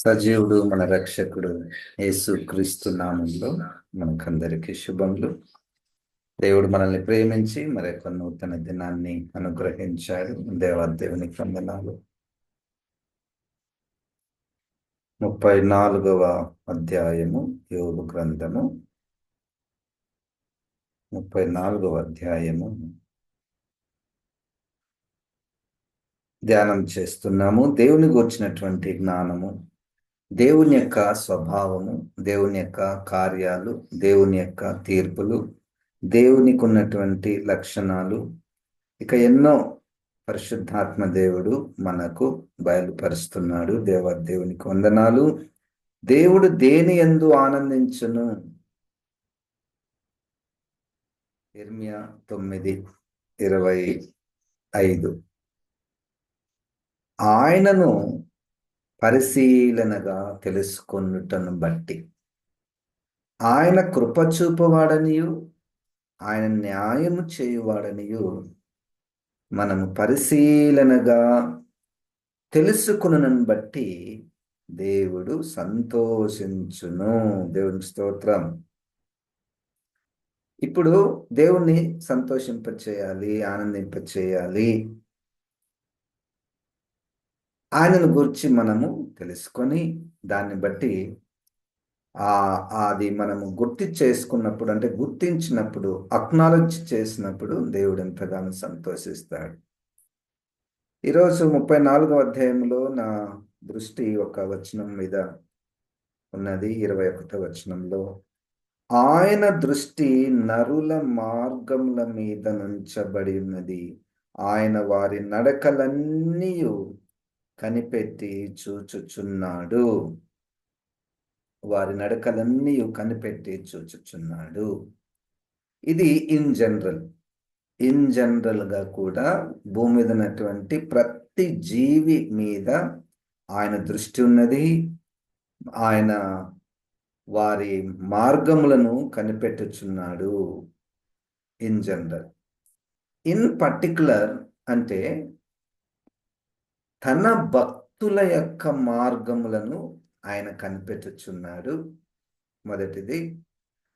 సజీవుడు మన రక్షకుడు యేసు క్రీస్తు నామంలో మనకందరికీ శుభములు. దేవుడు మనల్ని ప్రేమించి మరి యొక్క నూతన దినాన్ని అనుగ్రహించాడు. దేవాదేవుని వందనాలు. ముప్పై నాలుగవ అధ్యాయము యోగు గ్రంథము. ముప్పై నాలుగవ అధ్యాయము. ధ్యానం చేస్తున్నాము. దేవుని గూర్చినటువంటి జ్ఞానము దేవుని యొక్క స్వభావము దేవుని యొక్క కార్యాలు దేవుని యొక్క తీర్పులు దేవునికి ఉన్నటువంటి లక్షణాలు ఇక ఎన్నో పరిశుద్ధాత్మ దేవుడు మనకు బయలుపరుస్తున్నాడు. దేవ దేవునికి వందనాలు. దేవుడు దేని ఎందు ఆనందించును? ఇర్మియా తొమ్మిది ఇరవై ఐదు. ఆయనను పరిశీలనగా తెలుసుకొనుటను బట్టి. ఆయన కృప చూపవాడనియు ఆయన న్యాయము చేయువాడనియు మనము పరిశీలనగా తెలుసుకునను బట్టి దేవుడు సంతోషించును. దేవుని స్తోత్రం. ఇప్పుడు దేవుణ్ణి సంతోషింపచేయాలి ఆనందింపచేయాలి. ఆయనను గురించి మనము తెలుసుకొని దాన్ని బట్టి అది మనము గుర్తి చేసుకున్నప్పుడు అంటే గుర్తించినప్పుడు అక్నాలెడ్జ్ చేసినప్పుడు దేవుడు ఎంతగానో సంతోషిస్తాడు. ఈరోజు ముప్పై నాలుగో అధ్యాయంలో నా దృష్టి ఒక వచనం మీద ఉన్నది. ఇరవై ఒకటో వచనంలో ఆయన దృష్టి నరుల మార్గముల మీద నుంచబడి ఉన్నది ఆయన వారి నడకలన్నీ కనిపెట్టి చూచుచున్నాడు. వారి నడకలన్నీ కనిపెట్టి చూచుచున్నాడు. ఇది ఇన్ జనరల్ ఇన్ జనరల్గా కూడా భూమి మీద ఉన్నటువంటి ప్రతి జీవి మీద ఆయన దృష్టి ఉన్నది. ఆయన వారి మార్గములను కనిపెట్టుచున్నాడు. ఇన్ జనరల్ ఇన్ పర్టికులర్ అంటే తన భక్తుల యొక్క మార్గములను ఆయన కనిపెట్టుచున్నాడు. మొదటిది.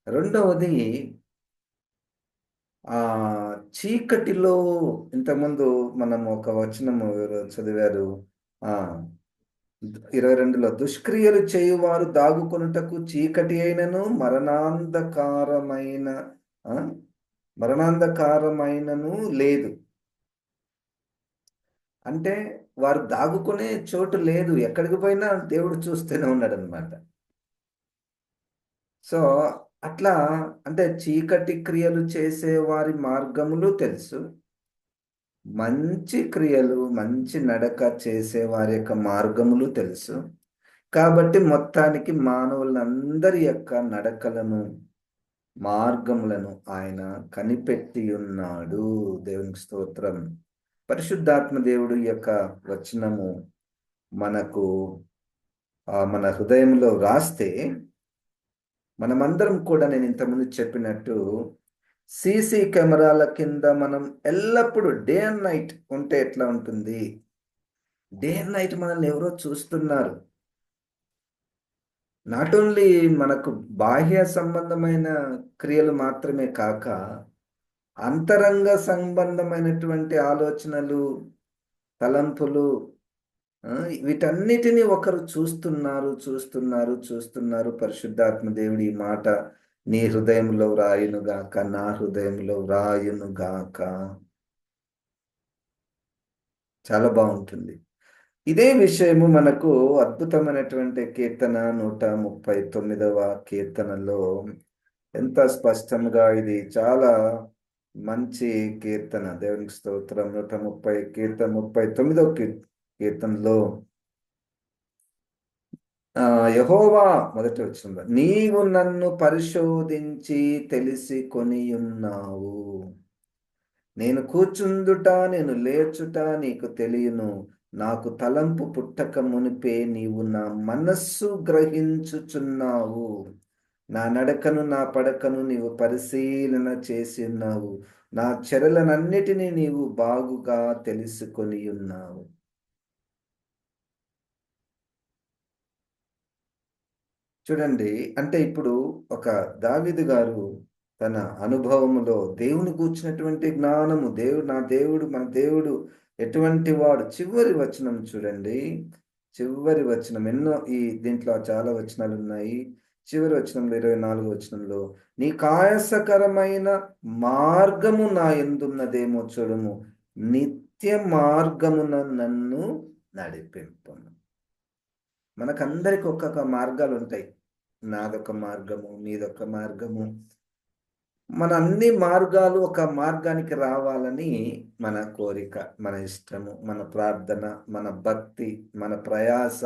రెండవది ఆ చీకటిలో ఇంతకుముందు మనం ఒక వచనము చదివారు? ఆ ఇరవై రెండులో దుష్క్రియలు చేయువారు దాగుకొనుటకు చీకటి అయినను మరణాంధకారమైన మరణాంధకారమైనను లేదు. అంటే వారు దాగుకునే చోటు లేదు. ఎక్కడికి పోయినా దేవుడు చూస్తూనే ఉన్నాడు అనమాట సో అట్లా అంటే చీకటి క్రియలు చేసే వారి మార్గములు తెలుసు. మంచి క్రియలు మంచి నడక చేసే వారి యొక్క మార్గములు తెలుసు. కాబట్టి మొత్తానికి మానవులందరి యొక్క నడకలను మార్గములను ఆయన కనిపెట్టి ఉన్నాడు దేవునికి స్తోత్రం. పరిశుద్ధాత్మ దేవుడు యొక్క వచనము మనకు మన హృదయంలో రాస్తే మనమందరం కూడా నేను ఇంతకుముందు చెప్పినట్టు సీసీ కెమెరాల కింద మనం ఎల్లప్పుడూ డే అండ్ నైట్ ఉంటే ఎట్లా ఉంటుంది? డే అండ్ నైట్ మనల్ని ఎవరో చూస్తున్నారు. నాట్ ఓన్లీ మనకు బాహ్య సంబంధమైన క్రియలు మాత్రమే కాక అంతరంగ సంబంధమైనటువంటి ఆలోచనలు తలంపులు వీటన్నిటినీ ఒకరు చూస్తున్నారు చూస్తున్నారు చూస్తున్నారు. పరిశుద్ధాత్మ దేవుడి మాట నీ హృదయంలో వ్రాయునుగాక నా హృదయంలో వ్రాయునుగాక. చాలా బాగుంటుంది. ఇదే విషయము మనకు అద్భుతమైనటువంటి కీర్తన నూట ముప్పై తొమ్మిదవ కీర్తనలో ఎంత స్పష్టంగా ఇది చాలా మంచి కీర్తన దేవునికి స్తోత్రం నూట ముప్పై కీర్తన ముప్పై తొమ్మిదవ కీర్తనలో యహోవా మొదటి వచ్చిన నీవు నన్ను పరిశోధించి తెలిసి కొని ఉన్నావు నేను కూర్చుందుట నేను లేచుట నీకు తెలియను. నాకు తలంపు పుట్టక మునిపే నీవు నా మనస్సు గ్రహించుచున్నావు. నా నడకను నా పడకను నీవు పరిశీలన చేసి ఉన్నావు నా చెరలనన్నిటినీ నీవు బాగుగా తెలుసుకొని ఉన్నావు చూడండి అంటే ఇప్పుడు ఒక దావిదు గారు తన అనుభవములో దేవుని కూర్చున్నటువంటి జ్ఞానము దేవుడు నా దేవుడు మన దేవుడు ఎటువంటి వాడు? చివరి వచనం చూడండి. చివరి వచనం. ఎన్నో ఈ దీంట్లో చాలా వచనాలు ఉన్నాయి చివరి వచనంలో ఇరవై నాలుగు వచనంలో నీ కాయసకరమైన మార్గము నా ఎందున్నదేమో చూడము. నిత్య మార్గమున నన్ను నడిపింపము. మనకందరికి ఒక్కొక్క మార్గాలు ఉంటాయి. నాదొక మార్గము నీదొక మార్గము. మన అన్ని మార్గాలు ఒక మార్గానికి రావాలని మన కోరిక మన ఇష్టము మన ప్రార్థన మన భక్తి మన ప్రయాస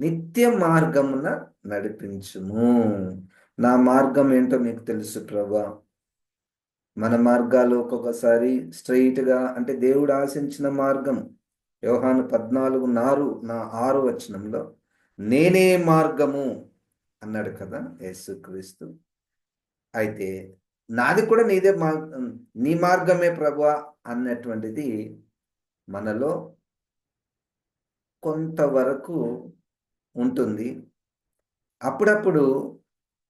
నిత్య మార్గమున నడిపించుము. నా మార్గం ఏంటో నీకు తెలుసు ప్రభా. మన మార్గాలు ఒక్కొక్కసారి స్ట్రైట్గా అంటే దేవుడు ఆశించిన మార్గం. యోహాను పద్నాలుగు నారు నా ఆరు వచనంలో నేనే మార్గము అన్నాడు కదా యేసుక్రీస్తు అయితే నాది కూడా నీదే మార్ నీ మార్గమే ప్రభు అన్నటువంటిది మనలో కొంతవరకు ఉంటుంది. అప్పుడప్పుడు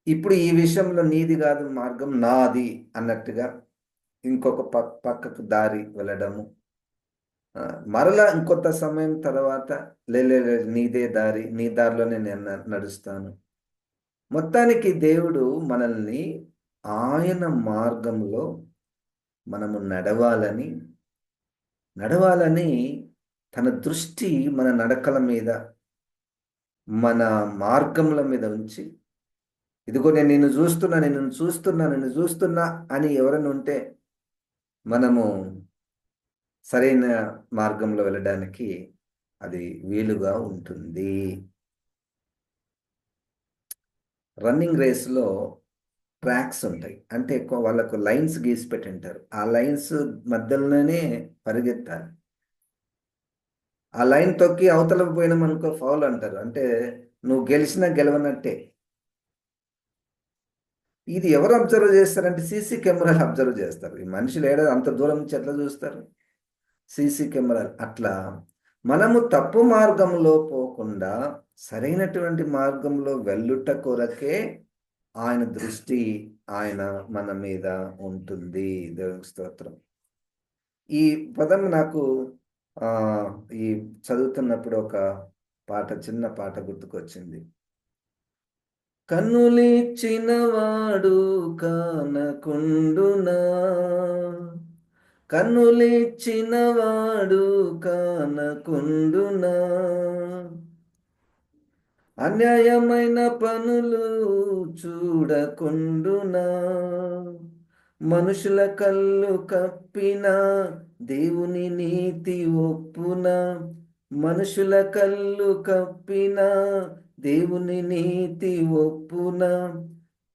ఇప్పుడు ఈ విషయంలో నీది కాదు మార్గం నాది అన్నట్టుగా ఇంకొక పక్కకు దారి వెళ్ళడము. మరలా ఇంకొంత సమయం తర్వాత లేలే నీదే దారి నీ దారిలోనే నేను నడుస్తాను. మొత్తానికి దేవుడు మనల్ని ఆయన మార్గంలో మనము నడవాలని నడవాలని తన దృష్టి మన నడకల మీద మన మార్గముల మీద ఉంచి ఇదిగో నేను నిన్ను చూస్తున్నా నేను చూస్తున్నా నిన్ను చూస్తున్నా అని ఎవరైనా ఉంటే మనము సరైన మార్గంలో వెళ్ళడానికి అది వీలుగా ఉంటుంది. రన్నింగ్ రేస్లో ట్రాక్స్ ఉంటాయి. అంటే ఎక్కువ వాళ్ళకు లైన్స్ గీసి పెట్టింటారు. ఆ లైన్స్ మధ్యలోనే పరిగెత్తాలి. ఆ లైన్ తొక్కి అవతల పోయినాం అనుకో ఫౌల్ అంటారు. అంటే నువ్వు గెలిచినా గెలవనట్టే. ఇది ఎవరు అబ్జర్వ్ చేస్తారంటే సీసీ కెమెరాలు అబ్జర్వ్ చేస్తారు. ఈ మనుషులు ఏడా అంత దూరం నుంచి ఎట్లా చూస్తారు? సీసీ కెమెరాలు అట్లా. మనము తప్పు మార్గంలో పోకుండా సరైనటువంటి మార్గంలో వెళ్ళుట కొరకే ఆయన దృష్టి ఆయన మన మీద ఉంటుంది. దేవుని స్తోత్రం. ఈ పదం నాకు ఈ చదువుతున్నప్పుడు ఒక పాట చిన్న పాట గుర్తుకొచ్చింది. కన్నులిచ్చినవాడు కానకుండునా? కన్నులిచ్చినవాడు కానకుండునా? అన్యాయమైన పనులు చూడకుండునా? మనుషుల కళ్ళు కప్పిన దేవుని నీతి ఒప్పున? మనుషుల కళ్ళు కప్పిన దేవుని నీతి ఒప్పున?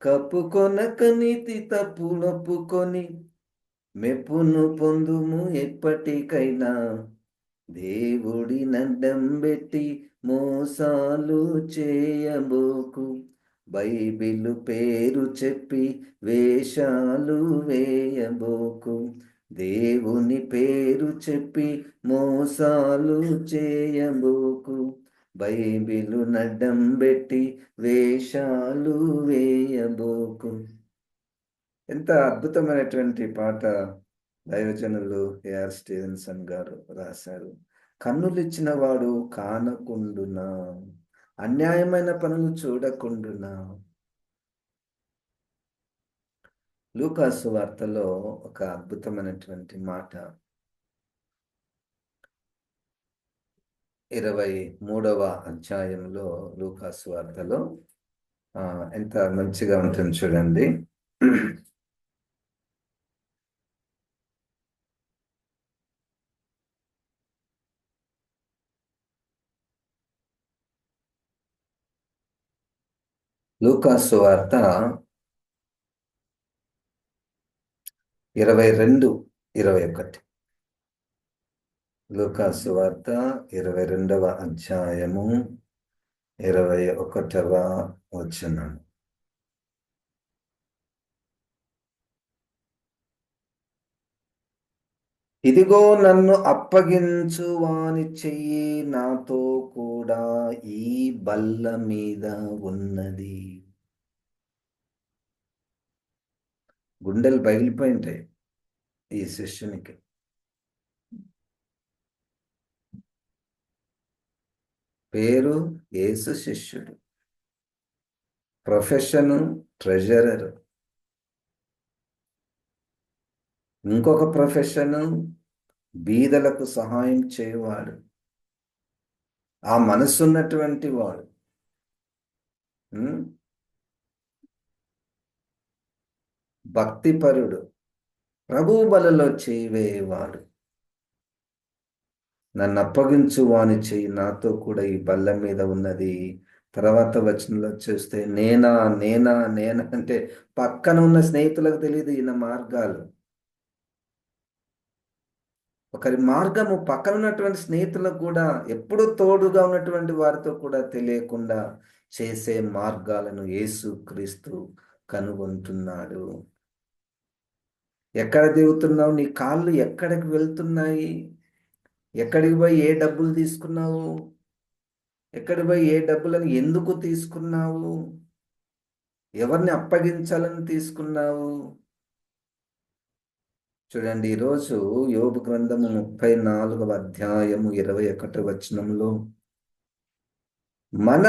కప్పుకొనక నీతి తప్పులొప్పుకొని మెప్పును పొందుము ఎప్పటికైనా. దేవుడి నడ్డం పెట్టి మోసాలు చేయబోకు. బైబిలు పేరు చెప్పి వేషాలు వేయబోకు. దేవుని పేరు చెప్పి మోసాలు చేయబోకు. బైబిలు నడ్డం పెట్టి వేషాలు వేయబోకు. ఎంత అద్భుతమైనటువంటి పాట దైవజనులు ఏఆర్ స్టీవెన్సన్ గారు రాశారు. కన్నులిచ్చిన వాడు కానకుండునా? అన్యాయమైన పనులు చూడకుండా లూకాసు వార్తలో ఒక అద్భుతమైనటువంటి మాట. ఇరవై మూడవ అధ్యాయంలో లూకాసు వార్తలో ఎంత మంచిగా ఉంటుంది చూడండి. లూకాసు వార్త ఇరవై రెండు ఇరవై ఒకటి. లూకాసు వార్త ఇరవై రెండవ అధ్యాయము ఇరవై ఒకటవ వచనము. ఇదిగో నన్ను అప్పగించు వాని చెయ్యి నాతో కూడా ఈ బల్ల మీద ఉన్నది. గుండెలు పగిలిపోయింటాయి ఈ శిష్యునికి. పేరు యేసు శిష్యుడు. Profession treasurer. ఇంకొక ప్రొఫెషను బీదలకు సహాయం చేయవాడు. ఆ మనసు ఉన్నటువంటి వాడు భక్తిపరుడు. ప్రభు బలలో చేయవేవాడు. నన్ను అప్పగించు వాని చేయి నాతో కూడా ఈ బల్ల మీద ఉన్నది. తర్వాత వచనంలో చూస్తే నేనా నేనా నేనా అంటే పక్కన ఉన్న స్నేహితులకు తెలియదు ఈయన మార్గాలు. ఒకరి మార్గము పక్కన ఉన్నటువంటి స్నేహితులకు కూడా ఎప్పుడూ తోడుగా ఉన్నటువంటి వారితో కూడా తెలియకుండా చేసే మార్గాలను యేసు క్రీస్తు కనుగొంటున్నాడు. ఎక్కడ దిగుతున్నావు? నీ కాళ్ళు ఎక్కడికి వెళ్తున్నాయి? ఎక్కడికి పోయి ఏ డబ్బులు తీసుకున్నావు? ఎక్కడికి పోయి ఏ డబ్బులను ఎందుకు తీసుకున్నావు? ఎవరిని అప్పగించాలని తీసుకున్నావు? చూడండి ఈరోజు యోగ గ్రంథము ముప్పై నాలుగవ అధ్యాయము ఇరవై ఒకటి వచనంలో మన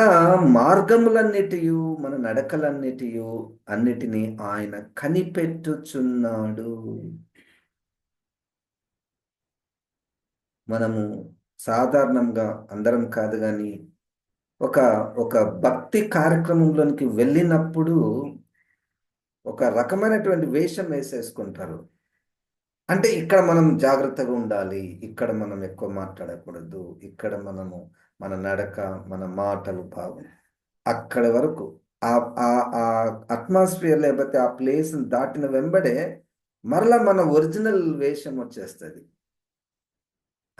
మార్గములన్నిటియు మన నడకలన్నిటియు అన్నిటినీ ఆయన కనిపెట్టుచున్నాడు. మనము సాధారణంగా అందరం కాదు కానీ ఒక ఒక భక్తి కార్యక్రమంలోనికి వెళ్ళినప్పుడు ఒక రకమైనటువంటి వేషం వేసేసుకుంటారు. అంటే ఇక్కడ మనం జాగ్రత్తగా ఉండాలి. ఇక్కడ మనం ఎక్కువ మాట్లాడకూడదు. ఇక్కడ మనము మన నడక మన మాటలు బాగు. అక్కడ వరకు ఆ ఆ అట్మాస్ఫియర్ లేకపోతే ఆ ప్లేస్ని దాటిన వెంబడే మరలా మన ఒరిజినల్ వేషం వచ్చేస్తుంది.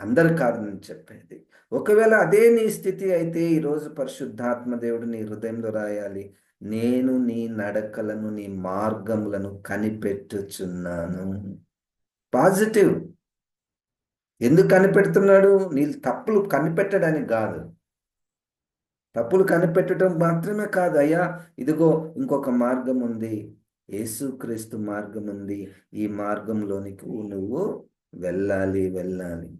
అందరు కాదు నేను చెప్పేది. ఒకవేళ అదే నీ స్థితి అయితే ఈరోజు పరిశుద్ధాత్మ దేవుడు నీ హృదయంలో రాయాలి. నేను నీ నడకలను నీ మార్గములను కనిపెట్టుచున్నాను. పాజిటివ్. ఎందుకు కనిపెడుతున్నాడు? నీ తప్పులు కనిపెట్టడానికి కాదు. తప్పులు కనిపెట్టడం మాత్రమే కాదు. అయ్యా ఇదిగో ఇంకొక మార్గం ఉంది. యేసుక్రీస్తు మార్గం ఉంది. ఈ మార్గంలోనికి నువ్వు వెళ్ళాలి వెళ్ళాలి.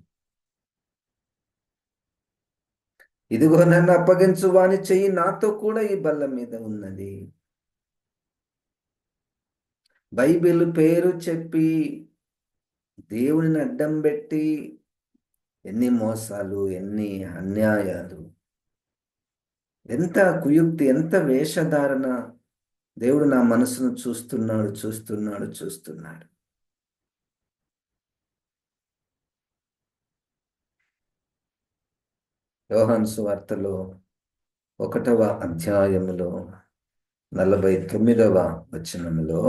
ఇదిగో నన్ను అప్పగించు వాని చెయ్యి నాతో కూడా ఈ బల్ల మీద ఉన్నది. బైబిల్ పేరు చెప్పి దేవుడిని అడ్డం పెట్టి ఎన్ని మోసాలు ఎన్ని అన్యాయాలు ఎంత కుయుక్తి ఎంత వేషధారణ దేవుడు నా మనసును చూస్తున్నాడు చూస్తున్నాడు చూస్తున్నాడు. యోహన్సు వార్తలో ఒకటవ అధ్యాయములో నలభై తొమ్మిదవ వచనంలో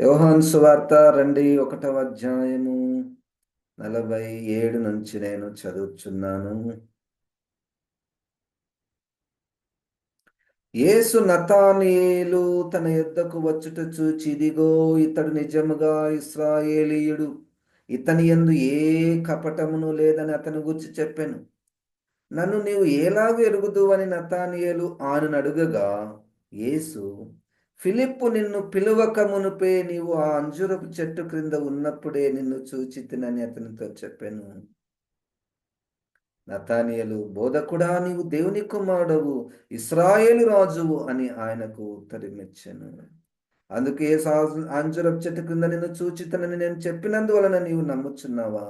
యోహాన్ సువార్త రండి ఒకటవ అధ్యాయము నలభై ఏడు నుంచి నేను చదువుచున్నాను. యేసు నతానియేలు తన యుద్ధకు వచ్చుట చూచి ఇదిగో ఇతడు నిజముగా ఇస్రాయేలీయుడు ఇతని ఎందు ఏ కపటమును లేదని అతని గుర్చి చెప్పాను. నన్ను నీవు ఎలాగ ఎరుగుదు అని నతానియేలు ఆయన అడుగగా యేసు ఫిలిప్పు నిన్ను పిలువక మునుపే నీవు ఆ అంజురపు చెట్టు క్రింద ఉన్నప్పుడే నిన్ను చూచి తినని అతనితో చెప్పాను. నతానియలు బోధకుడా నీవు దేవుని కుమారుడవు ఇస్రాయేలు రాజువు అని ఆయనకు ఉత్తరమిచ్చాను. అందుకే అంజురపు చెట్టు క్రింద నిన్ను చూచితనని నేను చెప్పినందువలన నీవు నమ్ముచున్నావా?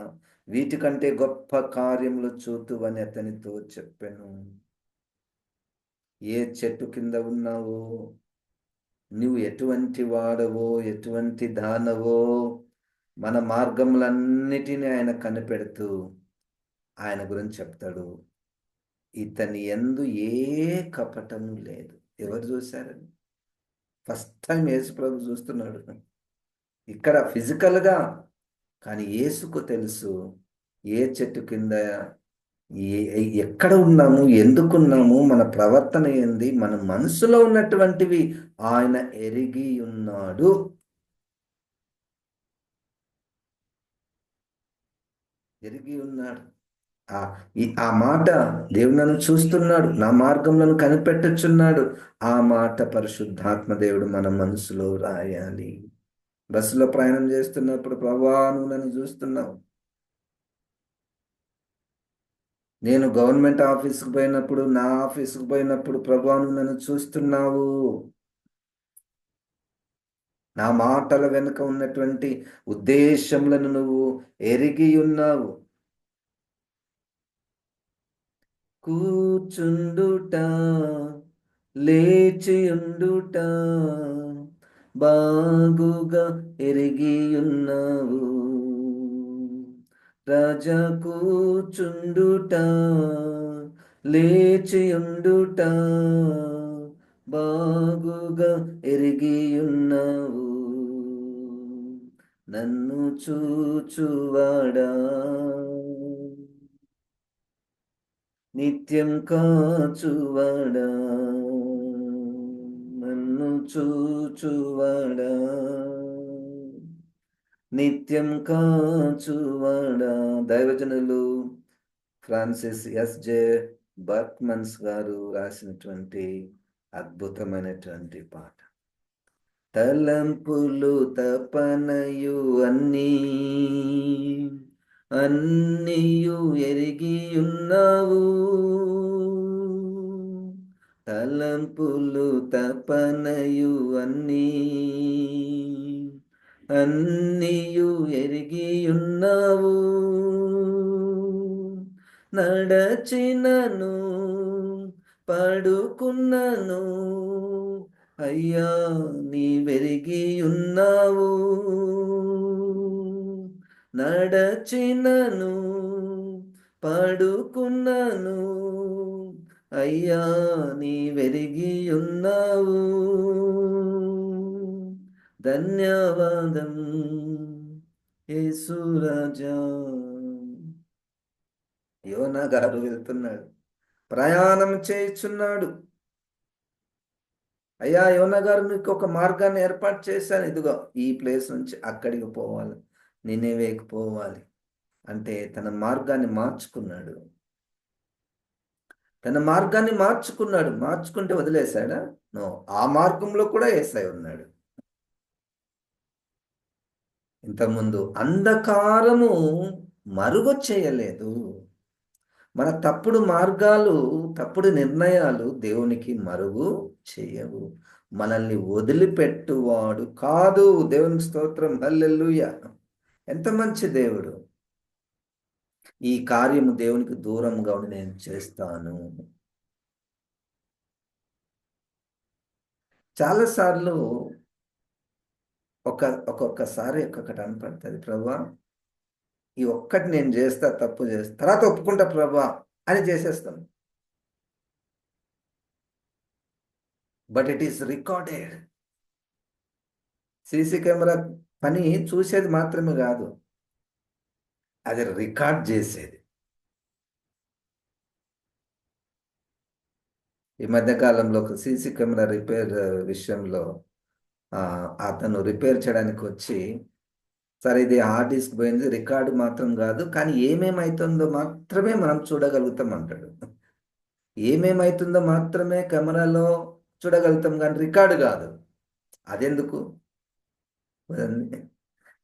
వీటికంటే గొప్ప కార్యములు చూతువని అతనితో చెప్పాను. ఏ చెట్టు కింద ఉన్నావో నువ్వు ఎటువంటి వాడవో ఎటువంటి దానవో మన మార్గములన్నిటినీ ఆయన కనిపెడుతూ ఆయన గురించి చెప్తాడు. ఇతని ఎందు ఏ కపటము లేదు. ఎవరు చూశారని? ఫస్ట్ టైం యేసుప్రభు చూస్తున్నాడు. ఇక్కడ ఫిజికల్గా కానీ యేసుకు తెలుసు ఏ చెట్టు కింద ఎక్కడ ఉన్నాము ఎందుకున్నాము మన ప్రవర్తన ఏంది మన మనసులో ఉన్నటువంటివి ఆయన ఎరిగి ఉన్నాడు. ఎరిగి ఉన్నాడు. ఆ ఆ మాట దేవుడు నన్ను చూస్తున్నాడు నా మార్గంలో కనిపెట్టచ్చున్నాడు ఆ మాట పరిశుద్ధాత్మ దేవుడు మన మనసులో రాయాలి. బస్సులో ప్రయాణం చేస్తున్నప్పుడు ప్రభా నువ్వు నన్ను చూస్తున్నావు. నేను గవర్నమెంట్ ఆఫీస్కి పోయినప్పుడు నా ఆఫీస్కి పోయినప్పుడు ప్రభువాను నన్ను చూస్తున్నావు. నా మాటల వెనుక ఉన్నటువంటి ఉద్దేశములను నువ్వు ఎరిగి ఉన్నావు. కూచుండుట లేచియుండుట బాగుగా ఎరిగి ఉన్నావు. రాజకూచుండుట లేచియుండుట బాగుగా ఎరిగియున్నావు. నన్ను చూచువాడా. నిత్యం కాచువాడా. నన్ను చూచువాడా. నిత్యం కాచువాడా. దైవజనులు ఫ్రాన్సిస్ ఎస్ జే బర్క్మన్స్ గారు రాసినటువంటి అద్భుతమైనటువంటి పాట. తలంపులు తపనయు అన్నీ అన్నీయు ఎరిగి ఉన్నావు తలంపులు తపనయు అన్నీ అన్నీయు ఎరిగి ఉన్నావు నడచినను పడుకున్నను అయ్యా నీ వెరిగి ఉన్నావు నడచినను పడుకున్నను అయ్యా నీ వెరిగి ఉన్నావు ధన్యవాదం. యేసురాజా యోనా గారు వెళ్తున్నాడు. ప్రయాణం చేయుచున్నాడు. అయ్యా యోన గారు నీకు ఒక మార్గాన్ని ఏర్పాటు చేశాను. ఇదిగో ఈ ప్లేస్ నుంచి అక్కడికి పోవాలి. నినేవేకి పోవాలి. అంటే తన మార్గాన్ని మార్చుకున్నాడు. తన మార్గాన్ని మార్చుకున్నాడు. మార్చుకుంటే వదిలేశాడా? నో ఆ మార్గంలో కూడా ఏసై ఉన్నాడు. ఇంతకుముందు అంధకారము మరుగు చేయలేదు మన తప్పుడు మార్గాలు తప్పుడు నిర్ణయాలు దేవునికి మరుగు చేయవు. మనల్ని వదిలిపెట్టువాడు కాదు. దేవునికి స్తోత్రం. హల్లెల్లుయ ఎంత మంచి దేవుడు. ఈ కార్యము దేవునికి దూరంగా ఉండి నేను చేస్తాను. చాలాసార్లు ఒక ఒక్కొక్కసారి ఒక్కొక్కటి అనపడుతుంది ప్రభా ఈ ఒక్కటి నేను చేస్తా తప్పు చేస్తా తర్వాత ఒప్పుకుంటా ప్రభా అని చేసేస్తాం but it is recorded CC camera పని చూసేది మాత్రమే కాదు అది రికార్డ్ చేసేది. ఈ మధ్యకాలంలో ఒక సీసీ కెమెరా రిపేర్ విషయంలో అతను రిపేర్ చేయడానికి వచ్చి సరే ఇది హార్డ్ డిస్క్ పోయింది రికార్డు మాత్రం కాదు కానీ ఏమేమైతుందో మాత్రమే మనం చూడగలుగుతాం అంటాడు. ఏమేమవుతుందో మాత్రమే కెమెరాలో చూడగలుగుతాం కానీ రికార్డు కాదు. అదెందుకు?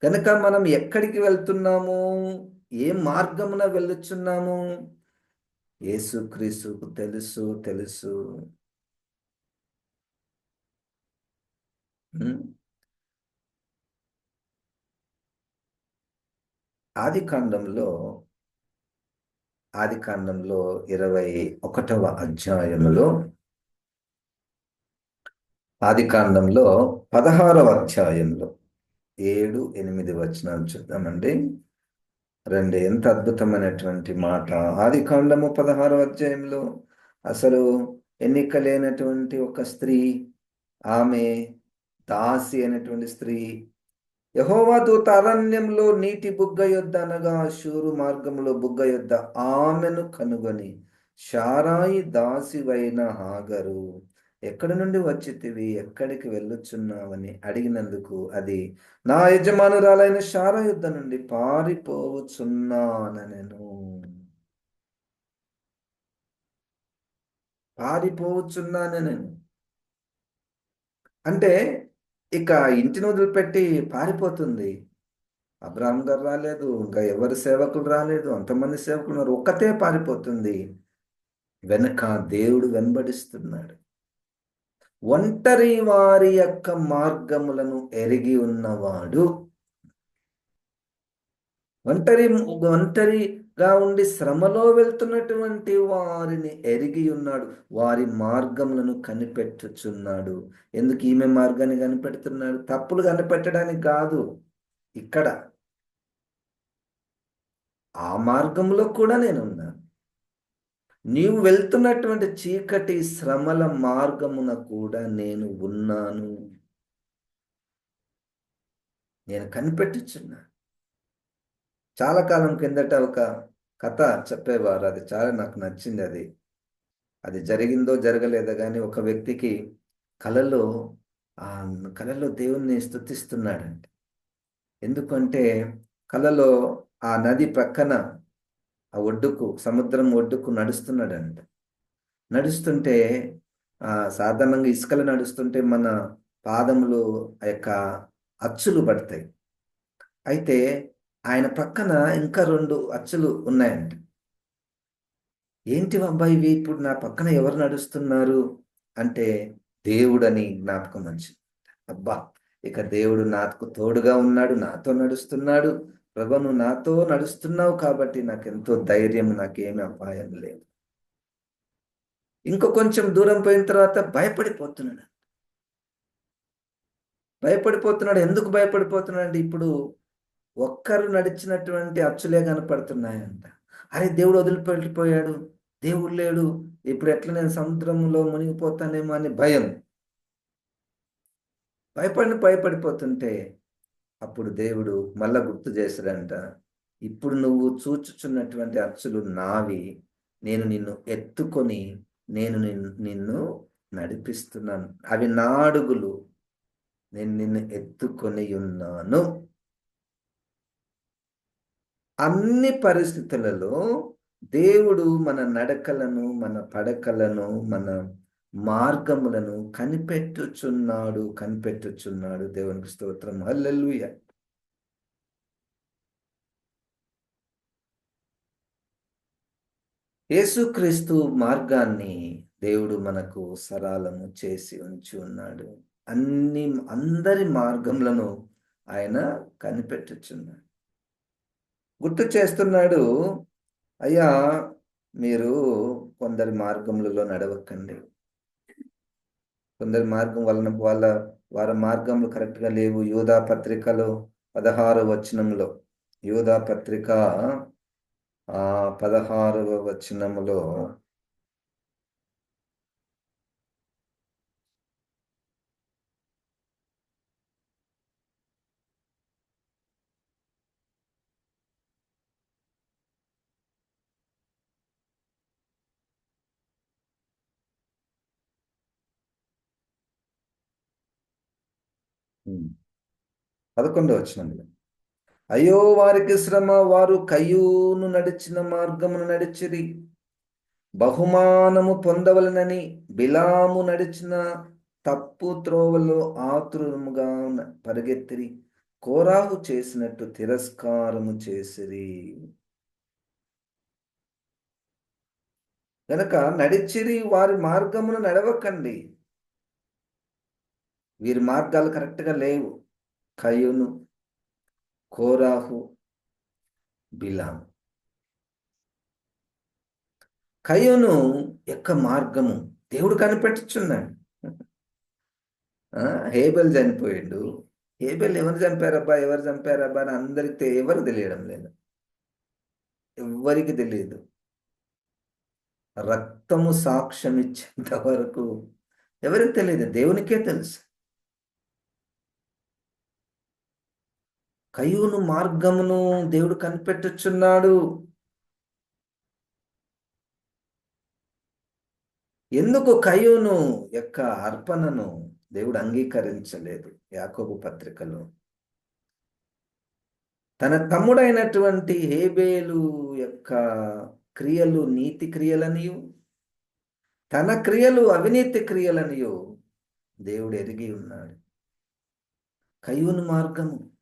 కనుక మనం ఎక్కడికి వెళ్తున్నాము? ఏ మార్గమున వెళ్ళుచున్నాము? యేసుక్రీస్తుకు తెలుసు తెలుసు. ఆది కాండంలో ఆది కాండంలో ఇరవై ఒకటవ అధ్యాయములో ఆది కాండంలో పదహారవ అధ్యాయంలో ఏడు ఎనిమిది వచనాలు చూద్దామండి రెండు ఎంత అద్భుతమైనటువంటి మాట. ఆది కాండము పదహారవ అధ్యాయంలో అసలు ఎన్నిక లేనటువంటి ఒక స్త్రీ ఆమె దాసి అనేటువంటి స్త్రీ యహోవా దూత అరణ్యంలో నీటి బుగ్గ యొద్ద అనగా శూరు మార్గంలో బుగ్గ యొద్ద ఆమెను కనుగొని షారాయి దాసివైన హాగరు ఎక్కడి నుండి వచ్చితివి? ఎక్కడికి వెళ్ళుచున్నావని అడిగినందుకు అది నా యజమానురాలైన షారా యుద్ధ నుండి పారిపోవచ్చున్నానెను పారిపోవచ్చున్నానెను అంటే ఇక ఇంటిని వదిలిపెట్టి పారిపోతుంది. అబ్రాహం గారు రాలేదు ఇంకా ఎవరి సేవకులు రాలేదు అంతమంది సేవకులు ఉన్నారు. ఒక్కతే పారిపోతుంది. వెనక దేవుడు వెంబడిస్తున్నాడు. ఒంటరి వారి యొక్క మార్గములను ఎరిగి ఉన్నవాడు. ఒంటరి ఒంటరి గా ఉండి శ్రమలో వెళ్తున్నటువంటి వారిని ఎరిగి ఉన్నాడు. వారి మార్గములను కనిపెట్టుచున్నాడు. ఎందుకు ఈమె మార్గాన్ని కనిపెడుతున్నాడు? తప్పులు కనిపెట్టడానికి కాదు. ఇక్కడ ఆ మార్గంలో కూడా నేను ఉన్నాను నీవు వెళ్తున్నటువంటి చీకటి శ్రమల మార్గమున కూడా నేను ఉన్నాను. నేను కనిపెట్టుచున్నాను చాలా కాలం కిందట ఒక కథ చెప్పేవారు. అది చాలా నాకు నచ్చింది అది. అది జరిగిందో జరగలేదో కానీ ఒక వ్యక్తికి కలలో ఆ కలలో దేవుణ్ణి స్థుతిస్తున్నాడంట ఎందుకంటే కలలో ఆ నది ప్రక్కన ఆ ఒడ్డుకు సముద్రం ఒడ్డుకు నడుస్తున్నాడంట. నడుస్తుంటే ఆ సాధారణంగా ఇసుకలు నడుస్తుంటే మన పాదములు ఆ యొక్క అచ్చులు పడతాయి. అయితే ఆయన పక్కన ఇంకా రెండు అచ్చులు ఉన్నాయంట. ఏంటి అబ్బాయి ఇవి? ఇప్పుడు నా పక్కన ఎవరు నడుస్తున్నారు? అంటే దేవుడని జ్ఞాపకం వచ్చింది. అబ్బా ఇక దేవుడు నాకు తోడుగా ఉన్నాడు నాతో నడుస్తున్నాడు. ప్రభు నువ్వు నాతో నడుస్తున్నావు కాబట్టి నాకు ఎంతో ధైర్యం నాకేమి అపాయం లేదు. ఇంకో కొంచెం దూరం పోయిన తర్వాత భయపడిపోతున్నాడు. భయపడిపోతున్నాడు. ఎందుకు భయపడిపోతున్నాడు అంటే ఇప్పుడు ఒక్కరు నడిచినటువంటి అచ్చులే కనపడుతున్నాయంట. అరే దేవుడు వదిలిపెట్టిపోయాడు. దేవుడు లేడు. ఇప్పుడు ఎట్లా నేను సముద్రంలో మునిగిపోతానేమో అని భయం. భయపడిన భయపడిపోతుంటే అప్పుడు దేవుడు మళ్ళా గుర్తు చేశాడంట ఇప్పుడు నువ్వు చూచుచున్నటువంటి అచ్చులు నావి. నేను నిన్ను ఎత్తుకొని నేను నిన్ను నడిపిస్తున్నాను. అవి నా అడుగులు. నేను నిన్ను ఎత్తుకొని ఉన్నాను. అన్ని పరిస్థితులలో దేవుడు మన నడకలను మన పడకలను మన మార్గములను కనిపెట్టుచున్నాడు కనిపెట్టుచున్నాడు. దేవునికి స్తోత్రం. హల్లెలూయ. యేసుక్రీస్తు మార్గాన్ని దేవుడు మనకు సరళము చేసి ఉంచి ఉన్నాడు. అన్ని అందరి మార్గములను ఆయన కనిపెట్టుచున్నాడు. గుర్తు చేస్తున్నాడు. అయ్యా మీరు కొందరి మార్గములలో నడవకండి. కొందరి మార్గం వలన వాళ్ళ వారి మార్గములు కరెక్ట్గా లేవు. యూదా పత్రికలో పదహారు వచనంలో యూదా పత్రిక ఆ పదహారవ వచనములో పదకొండవ వచనంలో. అయ్యో వారికి శ్రమ వారు కయ్యూను నడిచిన మార్గమును నడిచిరి. బహుమానము పొందవలనని బిలాము నడిచిన తప్పు త్రోవలో ఆతురముగా పరిగెత్తిరి. కోరాహు చేసినట్టు తిరస్కారము చేసిరి. గనక నడిచిరి వారి మార్గమును నడవకండి. వీరి మార్గాలు కరెక్ట్గా లేవు. కయును కోరాహు బిలాము కయును యొక్క మార్గము దేవుడు కనిపెట్టుచున్నాడు. హేబెల్ చనిపోయాడు. హేబెల్ ఎవరు చంపారబ్బా? ఎవరు చంపారబ్బా అని అందరికి ఎవరు తెలియడం లేదు. ఎవరికి తెలియదు. రక్తము సాక్ష్యం ఇచ్చేంత వరకు ఎవరికి తెలియదు? దేవునికే తెలుసు. కయ్యూను మార్గమును దేవుడు కనిపెట్టుచున్నాడు. ఎందుకు కయ్యూను యొక్క అర్పణను దేవుడు అంగీకరించలేదు యాకోబు పత్రికలో? తన తమ్ముడైనటువంటి హేబేలు యొక్క క్రియలు నీతి క్రియలనియు తన క్రియలు అవినీతి క్రియలనియు దేవుడు ఎరిగి ఉన్నాడు. కయూను మార్గము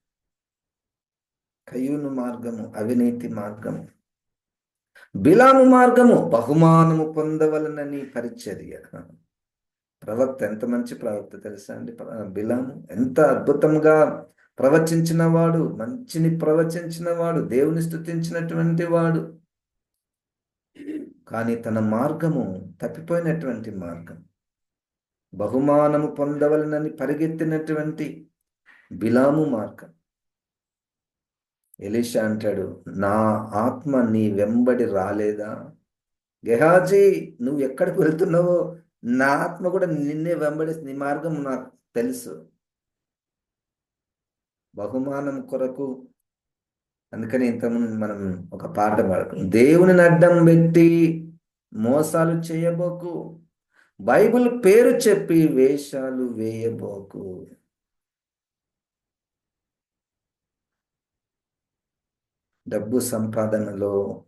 కయూను మార్గము అవినీతి మార్గము. బిలాము మార్గము బహుమానము పొందవలనని పరిచర్య. ప్రవక్త ఎంత మంచి ప్రవక్త తెలుసా అండి? బిలాము ఎంత అద్భుతంగా ప్రవచించిన వాడు మంచిని ప్రవచించిన వాడు దేవుని స్థుతించినటువంటి వాడు. కానీ తన మార్గము తప్పిపోయినటువంటి మార్గం. బహుమానము పొందవలనని పరిగెత్తినటువంటి బిలాము మార్గం. ఎలీషా అంటాడు నా ఆత్మ నీ వెంబడి రాలేదా? గెహాజీ నువ్వు ఎక్కడికి వెళ్తున్నావో? నా ఆత్మ కూడా నిన్నే వెంబడి నీ మార్గం నాకు తెలుసు. బహుమానం కొరకు అందుకని ఇంతకుముందు మనం ఒక పాట పాడుకున్నాం. దేవుని అడ్డం పెట్టి మోసాలు చేయబోకు. బైబిల్ పేరు చెప్పి వేషాలు వేయబోకు. డబ్బు సంపాదనలో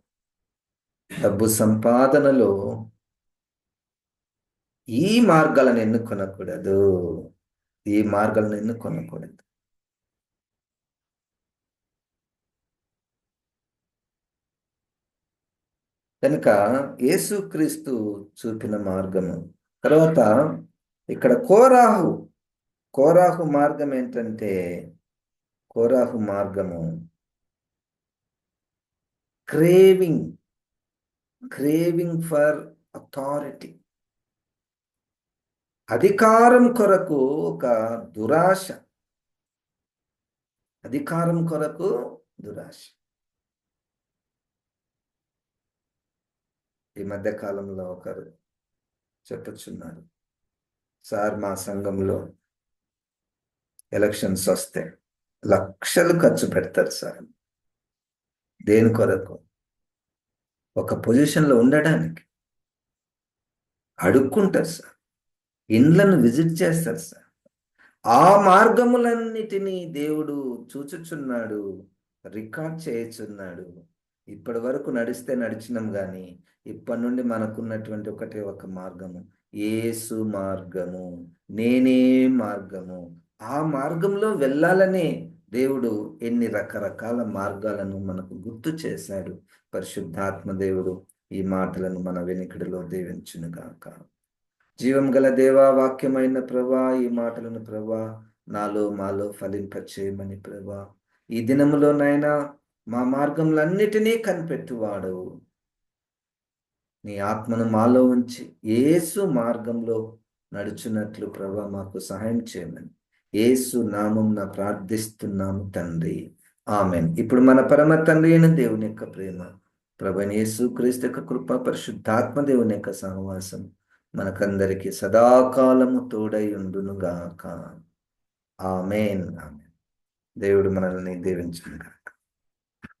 డబ్బు సంపాదనలో ఈ మార్గాలను ఎన్నుకొనకూడదు. ఈ మార్గాలను ఎన్నుకొనకూడదు. కనుక యేసుక్రీస్తు చూపిన మార్గము. తర్వాత ఇక్కడ కోరాహు. కోరాహు మార్గం ఏంటంటే కోరాహు మార్గము క్రేవింగ్ క్రేవింగ్ ఫర్ అథారిటీ అధికారం కొరకు ఒక దురాశ. అధికారం కొరకు దురాశ. ఈ మధ్య కాలంలో ఒకరు చెప్పుచున్నారు సార్ మా సంఘంలో ఎలక్షన్స్ వస్తే లక్షలు ఖర్చు పెడతారు సార్. దేని కొరకు? ఒక పొజిషన్లో ఉండడానికి. అడుక్కుంటారు సార్. ఇండ్లను విజిట్ చేస్తారు సార్. ఆ మార్గములన్నిటినీ దేవుడు చూచుచున్నాడు రికార్డ్ చేయుచున్నాడు. ఇప్పటి వరకు నడిస్తే నడిచినాం కానీ ఇప్పటి నుండి మనకున్నటువంటి ఒకటే ఒక మార్గము ఏసు మార్గము నేనే మార్గము. ఆ మార్గంలో వెళ్ళాలనే దేవుడు ఎన్ని రకరకాల మార్గాలను మనకు గుర్తు చేశాడు. పరిశుద్ధాత్మ దేవుడు ఈ మాటలను మన వెనుకడిలో దీవించునుగాక జీవం గల దేవా వాక్యమైన ప్రభా ఈ మాటలను ప్రభా నాలో మాలో ఫలింపచేయమని ప్రభా. ఈ దినములోనైనా మా మార్గములన్నిటినీ కనిపెట్టువాడు. నీ ఆత్మను మాలో ఉంచి ఏసు మార్గంలో నడుచున్నట్లు ప్రభా మాకు సహాయం చేయమని. ఏసు నామం నా ప్రార్థిస్తున్నాము తండ్రి. ఆమెన్. ఇప్పుడు మన పరమ తండ్రి అయిన దేవుని యొక్క ప్రేమ ప్రభని యేసు క్రీస్తు యొక్క కృప పరిశుద్ధాత్మ దేవుని యొక్క సహవాసం మనకందరికి సదాకాలము తోడై ఉండునుగాక. ఆమెన్. ఆమెన్. దేవుడు మనల్ని దీవించునుగా